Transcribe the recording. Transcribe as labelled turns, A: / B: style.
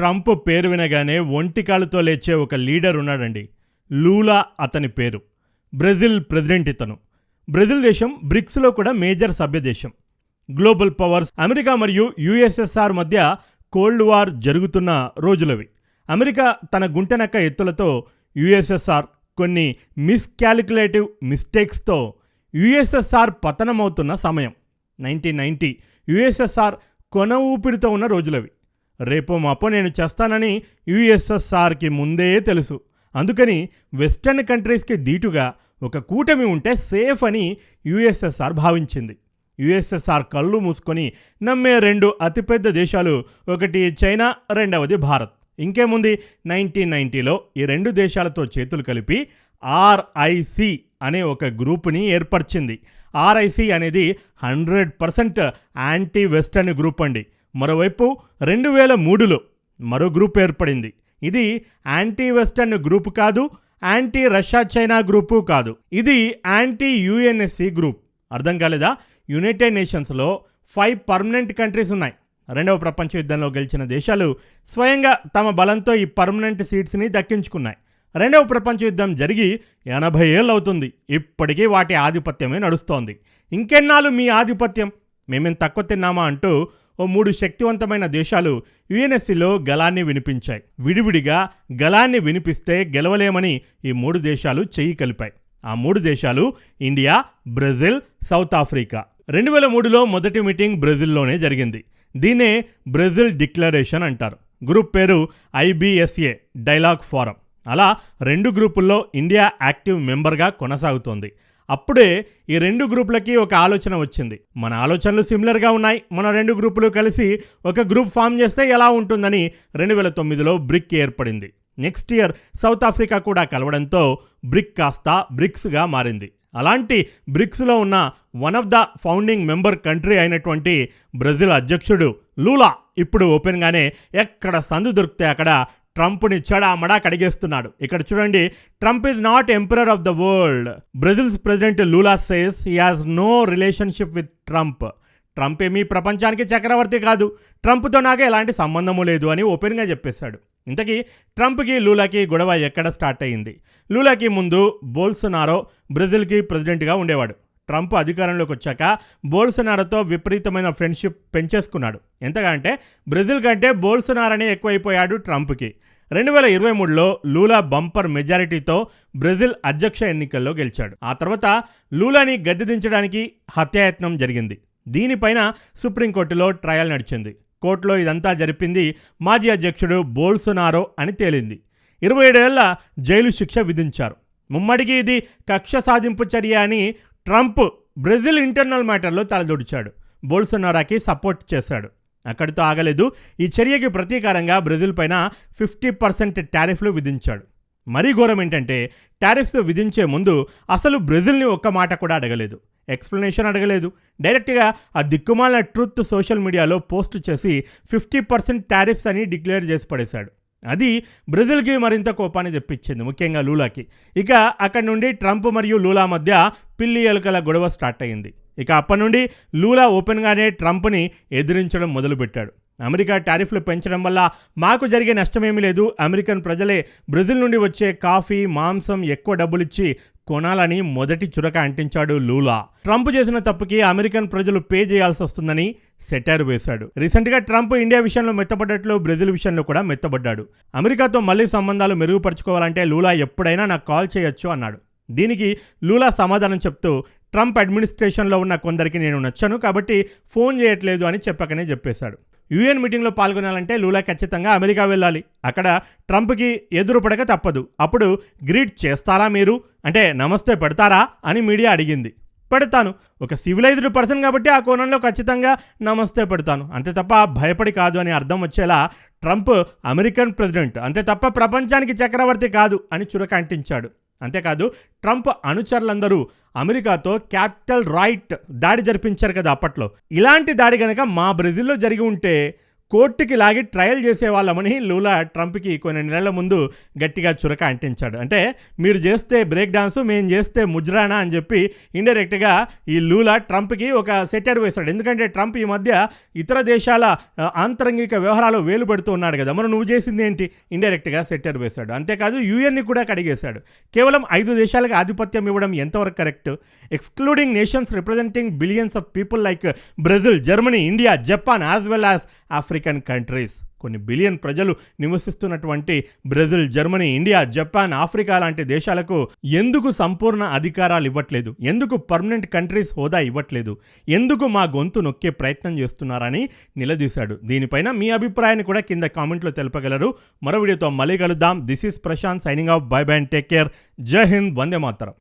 A: Trump పేరు వినగానే ఒంటికాలతో లేచే ఒక లీడర్ ఉన్నాడండి. లూలా అతని పేరు. బ్రెజిల్ ప్రెసిడెంట్ ఇతను. బ్రెజిల్ దేశం బ్రిక్స్లో కూడా మేజర్ సభ్య దేశం. గ్లోబల్ పవర్స్ అమెరికా మరియు యుఎస్ఎస్ఆర్ మధ్య కోల్డ్ వార్ జరుగుతున్న రోజులవి. అమెరికా తన గుంటెనక్క ఎత్తులతో యుఎస్ఎస్ఆర్ కొన్ని మిస్క్యాలిక్యులేటివ్ మిస్టేక్స్తో యుఎస్ఎస్ఆర్ పతనమవుతున్న సమయం. నైన్టీన్ నైంటీ యుఎస్ఎస్ఆర్ కొన ఊపిరితో ఉన్న రోజులవి. రేపో మాపో నేను చేస్తానని యుఎస్ఎస్ఆర్కి ముందే తెలుసు. అందుకని వెస్టర్న్ కంట్రీస్కి దీటుగా ఒక కూటమి ఉంటే సేఫ్ అని యుఎస్ఎస్ఆర్ భావించింది. యుఎస్ఎస్ఆర్ కళ్ళు మూసుకొని నమ్మే రెండు అతిపెద్ద దేశాలు ఒకటి చైనా రెండవది భారత్. ఇంకేముంది? నైన్టీన్ నైంటీలో ఈ రెండు దేశాలతో చేతులు కలిపి ఆర్ఐసి అనే ఒక గ్రూప్ని ఏర్పరిచింది. ఆర్ఐసి అనేది hundred percent anti western group అండి. మరోవైపు రెండు వేల మూడులో మరో గ్రూప్ ఏర్పడింది. ఇది యాంటీ వెస్టర్న్ గ్రూప్ కాదు యాంటీ రష్యా చైనా గ్రూపు కాదు. ఇది యాంటీ యుఎన్ఎస్సి గ్రూప్. అర్థం కాలేదా? యునైటెడ్ నేషన్స్లో ఫైవ్ పర్మనెంట్ కంట్రీస్ ఉన్నాయి. రెండవ ప్రపంచ యుద్ధంలో గెలిచిన దేశాలు స్వయంగా తమ బలంతో ఈ పర్మనెంట్ సీట్స్ని దక్కించుకున్నాయి. రెండవ ప్రపంచ యుద్ధం జరిగి ఎనభై ఏళ్ళు అవుతుంది ఇప్పటికీ వాటి ఆధిపత్యమే నడుస్తోంది. ఇంకెన్నాళ్ళు మీ ఆధిపత్యం? మేమేం తక్కువ తిన్నామా అంటూ ఓ మూడు శక్తివంతమైన దేశాలు యుఎన్ఎస్సిలో గలాన్ని వినిపించాయి. విడివిడిగా గలాన్ని వినిపిస్తే గెలవలేమని ఈ మూడు దేశాలు చెయ్యి కలిపాయి. ఆ మూడు దేశాలు ఇండియా బ్రెజిల్ సౌత్ ఆఫ్రికా. రెండు వేల మూడులో మొదటి మీటింగ్ బ్రెజిల్లోనే జరిగింది. దీన్నే బ్రెజిల్ డిక్లరేషన్ అంటారు. గ్రూప్ పేరు ఐబిఎస్ఏ డైలాగ్ ఫోరం. అలా రెండు గ్రూపుల్లో ఇండియా యాక్టివ్ మెంబర్గా కొనసాగుతోంది. అప్పుడే ఈ రెండు గ్రూపులకి ఒక ఆలోచన వచ్చింది. మన ఆలోచనలు సిమిలర్గా ఉన్నాయి. మన రెండు గ్రూపులు కలిసి ఒక గ్రూప్ ఫామ్ చేస్తే ఎలా ఉంటుందని రెండు వేల తొమ్మిదిలో బ్రిక్ ఏర్పడింది. నెక్స్ట్ ఇయర్ సౌత్ ఆఫ్రికా కూడా కలవడంతో బ్రిక్ కాస్త బ్రిక్స్గా మారింది. అలాంటి బ్రిక్స్లో ఉన్న one of the founding member country అయినటువంటి బ్రెజిల్ అధ్యక్షుడు లూలా ఇప్పుడు ఓపెన్గానే ఎక్కడ సందు దొరికితే అక్కడ ట్రంప్ని చెడామడా కడిగేస్తున్నాడు. ఇక్కడ చూడండి Trump is not emperor of the world Brazil's president Lula says he has no relationship with Trump. Trump ఏమీ ప్రపంచానికి చక్రవర్తి కాదు. ట్రంప్తో నాకు ఎలాంటి సంబంధము లేదు అని ఓపెన్గా చెప్పేశాడు. ఇంతకీ ట్రంప్కి లూలాకి గొడవ ఎక్కడ స్టార్ట్ అయ్యింది? లూలాకి ముందు బోల్సనారో బ్రెజిల్కి ప్రెసిడెంట్గా ఉండేవాడు. ట్రంప్ అధికారంలోకి వచ్చాక బోల్సనారతో విపరీతమైన ఫ్రెండ్షిప్ పెంచేసుకున్నాడు. ఎంతగా అంటే బ్రెజిల్ కంటే బోల్సనారనే ఎక్కువైపోయాడు ట్రంప్కి. రెండు వేల ఇరవై మూడులో లూలా బంపర్ మెజారిటీతో బ్రెజిల్ అధ్యక్ష ఎన్నికల్లో గెలిచాడు. ఆ తర్వాత లూలాని గద్దె దించడానికి హత్యాయత్నం జరిగింది. దీనిపైన సుప్రీంకోర్టులో ట్రయల్ నడిచింది. కోర్టులో ఇదంతా జరిపింది మాజీ అధ్యక్షుడు బోల్సొనారో అని తేలింది. ఇరవై ఏడేళ్ళ జైలు శిక్ష విధించారు. ముమ్మడికి ఇది కక్ష సాధింపు చర్య అని ట్రంప్ బ్రెజిల్ ఇంటర్నల్ మ్యాటర్లో తలదొడిచాడు. బోల్సొనారాకి సపోర్ట్ చేశాడు. అక్కడితో ఆగలేదు. ఈ చర్యకి ప్రతీకారంగా బ్రెజిల్ పైన ఫిఫ్టీ పర్సెంట్ టారిఫ్లు విధించాడు. మరీ ఘోరం ఏంటంటే టారిఫ్స్ విధించే ముందు అసలు బ్రెజిల్ని ఒక్క మాట కూడా అడగలేదు. ఎక్స్ప్లెనేషన్ అడగలేదు. డైరెక్ట్గా ఆ దిక్కుమాలిన ట్రూత్ సోషల్ మీడియాలో పోస్ట్ చేసి ఫిఫ్టీ పర్సెంట్ టారిఫ్స్ అని డిక్లేర్ చేసి పడేశాడు. అది బ్రెజిల్కి మరింత కోపాన్ని తెప్పించింది ముఖ్యంగా లూలాకి. ఇక అక్కడి నుండి ట్రంప్ మరియు లూలా మధ్య పిల్లి ఎలుకల గొడవ స్టార్ట్ అయింది ఇక అప్పటి నుండి లూలా ఓపెన్గానే ట్రంప్ని ఎదిరించడం మొదలుపెట్టాడు. అమెరికా టారిఫ్లు పెంచడం వల్ల మాకు జరిగే నష్టమేమీ లేదు. అమెరికన్ ప్రజలే బ్రెజిల్ నుండి వచ్చే కాఫీ మాంసం ఎక్కువ డబ్బులిచ్చి కొనాలని మొదటి చురక అంటించాడు లూలా. ట్రంప్ చేసిన తప్పుకి అమెరికన్ ప్రజలు పే చేయాల్సి వస్తుందని సెటార్ వేశాడు. రీసెంట్గా ట్రంప్ ఇండియా విషయంలో మెత్తపడ్డట్లు బ్రెజిల్ విషయంలో కూడా మెత్తబడ్డాడు అమెరికాతో మళ్ళీ సంబంధాలు మెరుగుపరుచుకోవాలంటే లూలా ఎప్పుడైనా నాకు కాల్ చేయొచ్చు అన్నాడు. దీనికి లూలా సమాధానం చెప్తూ ట్రంప్ అడ్మినిస్ట్రేషన్లో ఉన్న కొందరికి నేను నచ్చను కాబట్టి ఫోన్ చేయట్లేదు అని చెప్పకనే చెప్పేశాడు. యుఎన్ మీటింగ్లో పాల్గొనాలంటే లూలా ఖచ్చితంగా అమెరికా వెళ్ళాలి. అక్కడ ట్రంప్కి ఎదురుపడక తప్పదు. అప్పుడు గ్రీట్ చేస్తారా మీరు? అంటే నమస్తే పెడతారా? అని మీడియా అడిగింది. పెడతాను. ఒక సివిలైజ్డ్ పర్సన్ కాబట్టి ఆ కోణంలో ఖచ్చితంగా నమస్తే పెడతాను. అంతే తప్ప భయపడి కాదు అని అర్థం వచ్చేలా ట్రంప్ అమెరికన్ ప్రెసిడెంట్. అంతే తప్ప ప్రపంచానికి చక్రవర్తి కాదు అని చురకంటించాడు. అంతేకాదు ట్రంప్ అనుచరులందరూ అమెరికాతో క్యాపిటల్ రైట్ దాడి జరిపించారు కదా అప్పట్లో. ఇలాంటి దాడి గనక మా బ్రెజిల్లో జరిగి ఉంటే కోర్టుకి లాగి ట్రయల్ చేసేవాళ్ళమని లూలా ట్రంప్కి కొన్ని నెలల ముందు గట్టిగా చురక అంటించాడు. అంటే మీరు చేస్తే బ్రేక్ డాన్స్ మేము చేస్తే ముజ్రానా అని చెప్పి ఇండైరెక్ట్గా ఈ లూలా ట్రంప్కి ఒక సెటర్ వేశాడు. ఎందుకంటే ట్రంప్ ఈ మధ్య ఇతర దేశాల ఆంతరంగిక వ్యవహారాలు వేలు పెడుతూ ఉన్నాడు కదా. మరి నువ్వు చేసింది ఏంటి? ఇండైరెక్ట్గా సెటర్ వేశాడు. అంతేకాదు యూఎన్ని కూడా కడిగేశాడు. కేవలం ఐదు దేశాలకు ఆధిపత్యం ఇవ్వడం ఎంతవరకు correct? Excluding nations representing billions of people like Brazil Germany India Japan as well as African countries కొన్ని బిలియన్ ప్రజలు నివసిస్తున్నటువంటి Brazil Germany India Japan Africa లాంటి దేశాలకు ఎందుకు సంపూర్ణ అధికారాలు ఇవ్వట్లేదు? ఎందుకు పర్మనెంట్ కంట్రీస్ హోదా ఇవ్వట్లేదు? ఎందుకు మా గొంతు నొక్కే ప్రయత్నం చేస్తున్నారని నిలదీశాడు. దీనిపైన మీ అభిప్రాయాన్ని కూడా కింద కామెంట్లో తెలపగలరు. మరో వీడియోతో మళ్ళీ కలుద్దాం. This is Prashant signing off bye bye and take care Jai Hind Vande Mataram